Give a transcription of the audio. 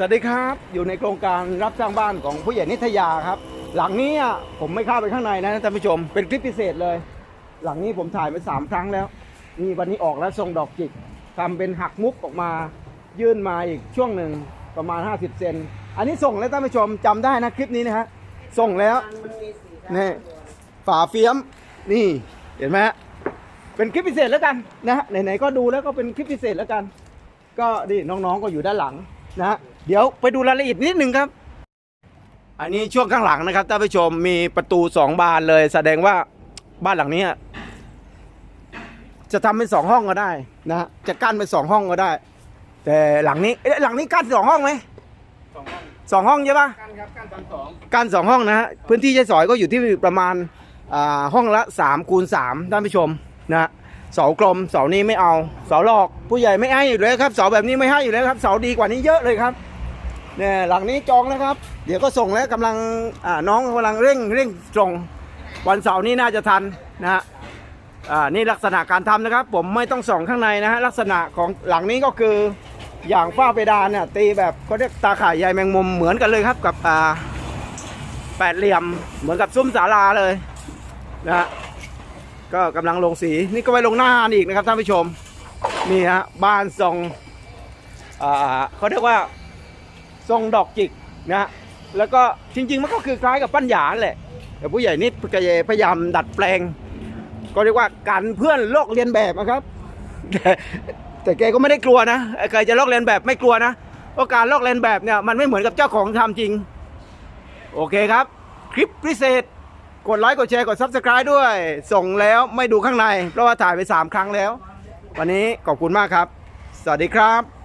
สวัสดีครับอยู่ในโครงการรับสร้างบ้านของผู้ใหญ่นิทยาครับ หลังนี้ผมไม่เข้าไปข้างในนะท่านผู้ชมเป็นคลิปพิเศษเลย หลังนี้ผมถ่ายไปสามครั้งแล้วนี่วันนี้ออกแล้วทรงดอกจิกทำเป็นหักมุกออกมา ยื่นมาอีกช่วงหนึ่งประมาณ 50 เซนอันนี้ส่งแล้วท่านผู้ชมจำได้นะคลิปนี้นะฮะส่งแล้วนี่ฝาเฟียมนี่เห็นไหมเป็นคลิปพิเศษแล้วกันนะไหนๆก็ดูแล้วก็เป็นคลิปพิเศษแล้วกัน ก็นี่น้องๆก็อยู่ด้านหลังนะฮะ เดี๋ยวไปดูรายละเอียดนิดหนึ่งครับ อันนี้ช่วงข้างหลังนะครับท่านผู้ชมมีประตูสองบานเลย แสดงว่าบ้านหลังนี้ จะทำเป็นสองห้องก็ได้นะฮะจะกั้นเป็นสองห้องก็ได้ แต่หลังนี้เอ๊ะหลังนี้กั้นสองห้องไหมสองห้องสองห้องใช่ปะกันครับกันสามสองกั้นสองห้องนะฮะพื้นที่ใช้สอยก็อยู่ที่ประมาณอ่าห้องละ3คูณ3ท่านผู้ชมนะฮะเสากลมเสานี้ไม่เอาเสาหลอก ผู้ใหญ่ไม่ให้อยู่เลยครับเสาแบบนี้ไม่ให้อยู่แล้วครับเสาดีกว่านี้เยอะเลยครับ เนี่ยหลังนี้จองแล้วครับ เดี๋ยวก็ส่งแล้วกำลังอ่าน้องกำลังเร่งเร่งส่งวันเสาร์นี้น่าจะทันนะฮะอ่านี่ลักษณะการทำนะครับ ผมไม่ต้องส่องข้างในนะฮะลักษณะของหลังนี้ก็คืออย่างฝ้าเพดานเนี่ยตีแบบเขาเรียกตาข่ายใยแมงมุมเหมือนกันเลยครับกับอ่าแปดเหลี่ยมเหมือนกับซุ้มศาลาเลยนะฮะก็กำลังลงสีนี่ก็ไปลงหน้าอีกนะครับท่านผู้ชมนี่ฮะบ้านทรงอ่าเขาเรียกว่า ทรงดอกจิกนะฮะแล้วก็จริง ๆ มันก็คือคล้ายกับปั้นหยาแหละแต่ผู้ใหญ่นิดก็พยายามดัดแปลง ก็เรียกว่ากันเพื่อนโลกเรียนแบบนะครับ แต่แกก็ไม่ได้กลัวนะใครจะลอกเลียนแบบไม่กลัวนะเพราะการลอกเลียนแบบเนี่ยมันไม่เหมือนกับเจ้าของทำจริง โอเคครับ คลิปพิเศษ กดไลค์กดแชร์กด Subscribe ด้วย ส่งแล้วไม่ดูข้างใน เพราะว่าถ่ายไป 3 ครั้งแล้ว วันนี้ขอบคุณมากครับ สวัสดีครับ